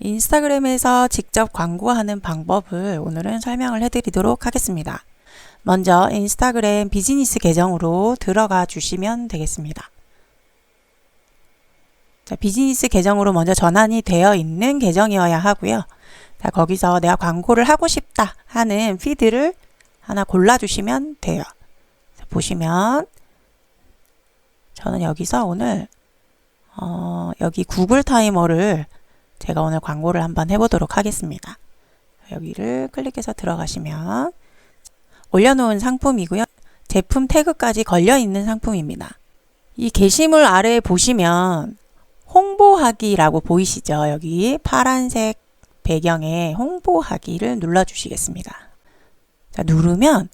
인스타그램에서 직접 광고하는 방법을 오늘은 설명을 해드리도록 하겠습니다. 먼저 인스타그램 비즈니스 계정으로 들어가 주시면 되겠습니다. 자, 비즈니스 계정으로 먼저 전환이 되어 있는 계정이어야 하고요. 자, 거기서 내가 광고를 하고 싶다 하는 피드를 하나 골라주시면 돼요. 자, 보시면 저는 여기서 오늘 어, 여기 구글 타이머를 제가 오늘 광고를 한번 해보도록 하겠습니다. 여기를 클릭해서 들어가시면 올려놓은 상품이고요. 제품 태그까지 걸려있는 상품입니다. 이 게시물 아래에 보시면 홍보하기라고 보이시죠? 여기 파란색 배경에 홍보하기를 눌러주시겠습니다. 자, 누르면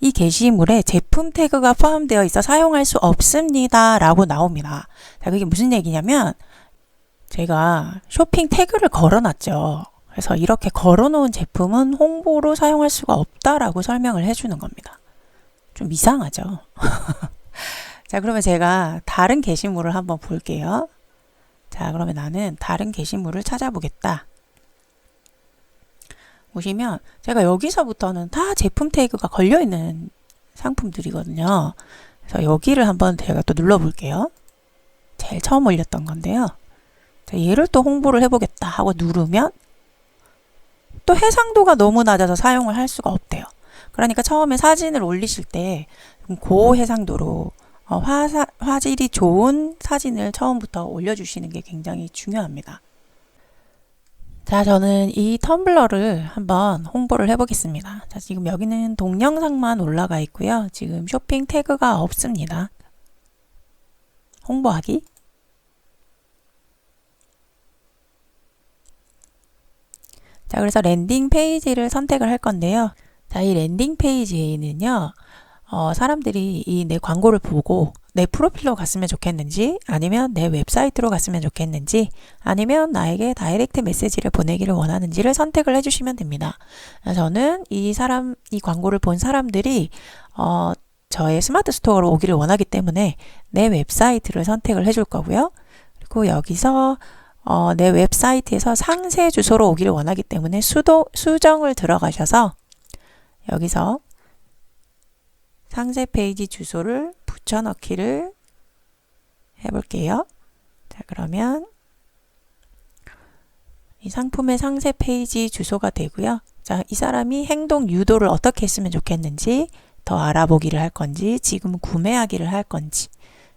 이 게시물에 제품 태그가 포함되어 있어 사용할 수 없습니다. 라고 나옵니다. 자, 그게 무슨 얘기냐면 제가 쇼핑 태그를 걸어놨죠. 그래서 이렇게 걸어놓은 제품은 홍보로 사용할 수가 없다라고 설명을 해주는 겁니다. 좀 이상하죠? 자, 그러면 제가 다른 게시물을 한번 볼게요. 자, 그러면 나는 다른 게시물을 찾아보겠다. 보시면 제가 여기서부터는 다 제품 태그가 걸려 있는 상품들이거든요. 그래서 여기를 한번 제가 또 눌러 볼게요. 제일 처음 올렸던 건데요. 자, 얘를 또 홍보를 해보겠다 하고 누르면 또 해상도가 너무 낮아서 사용을 할 수가 없대요. 그러니까 처음에 사진을 올리실 때 고해상도로 어, 화사, 화질이 좋은 사진을 처음부터 올려주시는 게 굉장히 중요합니다. 자, 저는 이 텀블러를 한번 홍보를 해보겠습니다. 자, 지금 여기는 동영상만 올라가 있고요. 지금 쇼핑 태그가 없습니다. 홍보하기. 자, 그래서 랜딩 페이지를 선택을 할 건데요. 자, 이 랜딩 페이지에는요, 어, 사람들이 이 내 광고를 보고 내 프로필로 갔으면 좋겠는지, 아니면 내 웹사이트로 갔으면 좋겠는지, 아니면 나에게 다이렉트 메시지를 보내기를 원하는지를 선택을 해주시면 됩니다. 저는 이 사람, 이 광고를 본 사람들이, 어, 저의 스마트 스토어로 오기를 원하기 때문에 내 웹사이트를 선택을 해줄 거고요. 그리고 여기서 어, 내 웹사이트에서 상세 주소로 오기를 원하기 때문에 수도, 수정을 들어가셔서 여기서 상세 페이지 주소를 붙여넣기를 해볼게요. 자, 그러면 이 상품의 상세 페이지 주소가 되고요. 자, 이 사람이 행동 유도를 어떻게 했으면 좋겠는지 더 알아보기를 할 건지 지금 구매하기를 할 건지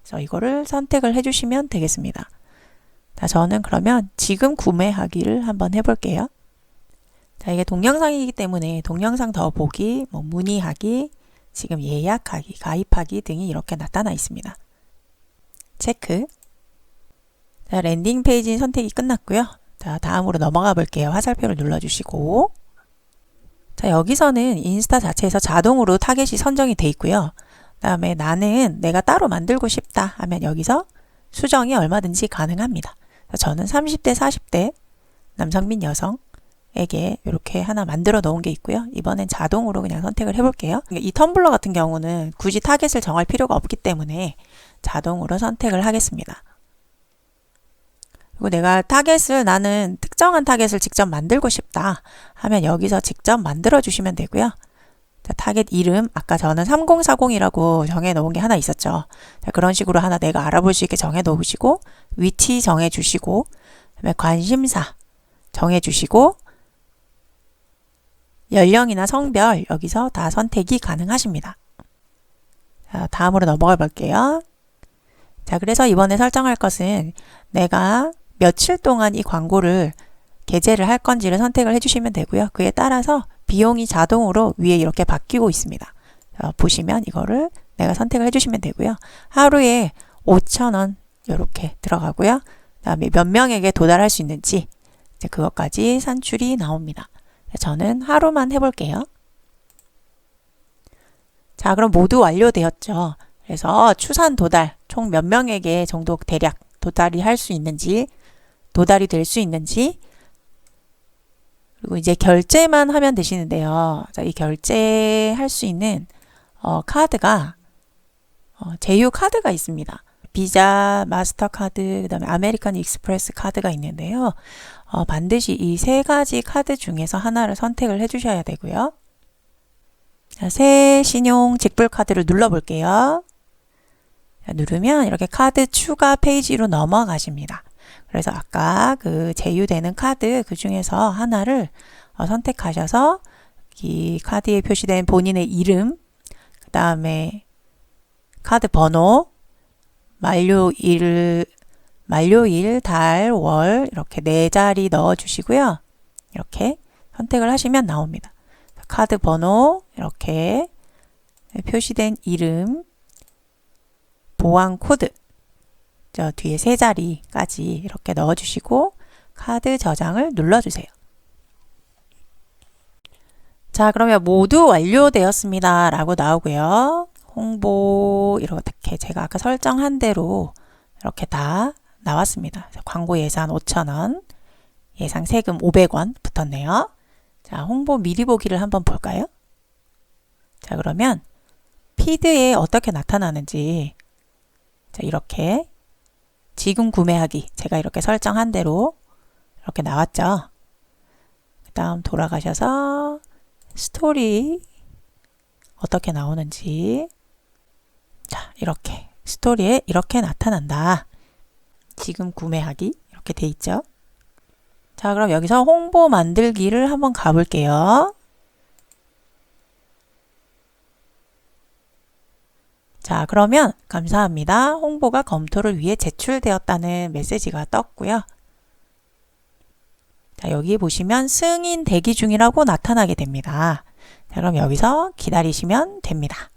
그래서 이거를 선택을 해주시면 되겠습니다. 자, 저는 그러면 지금 구매하기를 한번 해볼게요. 자, 이게 동영상이기 때문에 동영상 더 보기, 뭐 문의하기, 지금 예약하기, 가입하기 등이 이렇게 나타나 있습니다. 체크. 자, 랜딩 페이지 선택이 끝났고요. 자, 다음으로 넘어가 볼게요. 화살표를 눌러주시고. 자, 여기서는 인스타 자체에서 자동으로 타겟이 선정이 돼 있고요. 다음에 나는 내가 따로 만들고 싶다 하면 여기서 수정이 얼마든지 가능합니다. 저는 30대, 40대 남성 및 여성에게 이렇게 하나 만들어 놓은 게 있고요. 이번엔 자동으로 그냥 선택을 해볼게요. 이 텀블러 같은 경우는 굳이 타겟을 정할 필요가 없기 때문에 자동으로 선택을 하겠습니다. 그리고 내가 타겟을 나는 특정한 타겟을 직접 만들고 싶다 하면 여기서 직접 만들어 주시면 되고요. 자, 타겟 이름 아까 저는 3040이라고 정해 놓은 게 하나 있었죠. 자, 그런 식으로 하나 내가 알아볼 수 있게 정해 놓으시고 위치 정해 주시고 그다음에 관심사 정해 주시고 연령이나 성별 여기서 다 선택이 가능하십니다. 자, 다음으로 넘어가 볼게요. 자, 그래서 이번에 설정할 것은 내가 며칠 동안 이 광고를 게재를 할 건지를 선택을 해주시면 되고요. 그에 따라서 비용이 자동으로 위에 이렇게 바뀌고 있습니다. 어, 보시면 이거를 내가 선택을 해주시면 되고요. 하루에 5,000원 이렇게 들어가고요. 그 다음에 몇 명에게 도달할 수 있는지 이제 그것까지 산출이 나옵니다. 저는 하루만 해볼게요. 자, 그럼 모두 완료되었죠. 그래서 추산 도달 총 몇 명에게 정도 대략 도달이 할 수 있는지 도달이 될 수 있는지 그리고 이제 결제만 하면 되시는데요. 자, 이 결제할 수 있는 어, 카드가 어, 제휴 카드가 있습니다. 비자, 마스터카드, 그다음에 아메리칸 익스프레스 카드가 있는데요. 어, 반드시 이 세 가지 카드 중에서 하나를 선택을 해주셔야 되고요. 자, 새 신용 직불 카드를 눌러볼게요. 자, 누르면 이렇게 카드 추가 페이지로 넘어가십니다. 그래서 아까 그 제휴되는 카드 그 중에서 하나를 어, 선택하셔서 이 카드에 표시된 본인의 이름, 그 다음에 카드 번호, 만료일, 만료일, 달, 월 이렇게 네 자리 넣어 주시고요. 이렇게 선택을 하시면 나옵니다. 카드 번호 이렇게 표시된 이름, 보안 코드 저 뒤에 세 자리까지 이렇게 넣어 주시고 카드 저장을 눌러 주세요. 자, 그러면 모두 완료되었습니다. 라고 나오고요. 홍보 이렇게 제가 아까 설정한 대로 이렇게 다 나왔습니다. 광고 예산 5,000원, 예상 세금 500원 붙었네요. 자, 홍보 미리 보기를 한번 볼까요? 자, 그러면 피드에 어떻게 나타나는지 자, 이렇게 지금 구매하기 제가 이렇게 설정한 대로 이렇게 나왔죠. 그 다음 돌아가셔서 스토리 어떻게 나오는지 자 이렇게 스토리에 이렇게 나타난다. 지금 구매하기 이렇게 돼 있죠. 자 그럼 여기서 홍보 만들기를 한번 가볼게요. 자 그러면 감사합니다. 홍보가 검토를 위해 제출되었다는 메시지가 떴고요. 자, 여기 보시면 승인 대기 중이라고 나타나게 됩니다. 자, 그럼 여기서 기다리시면 됩니다.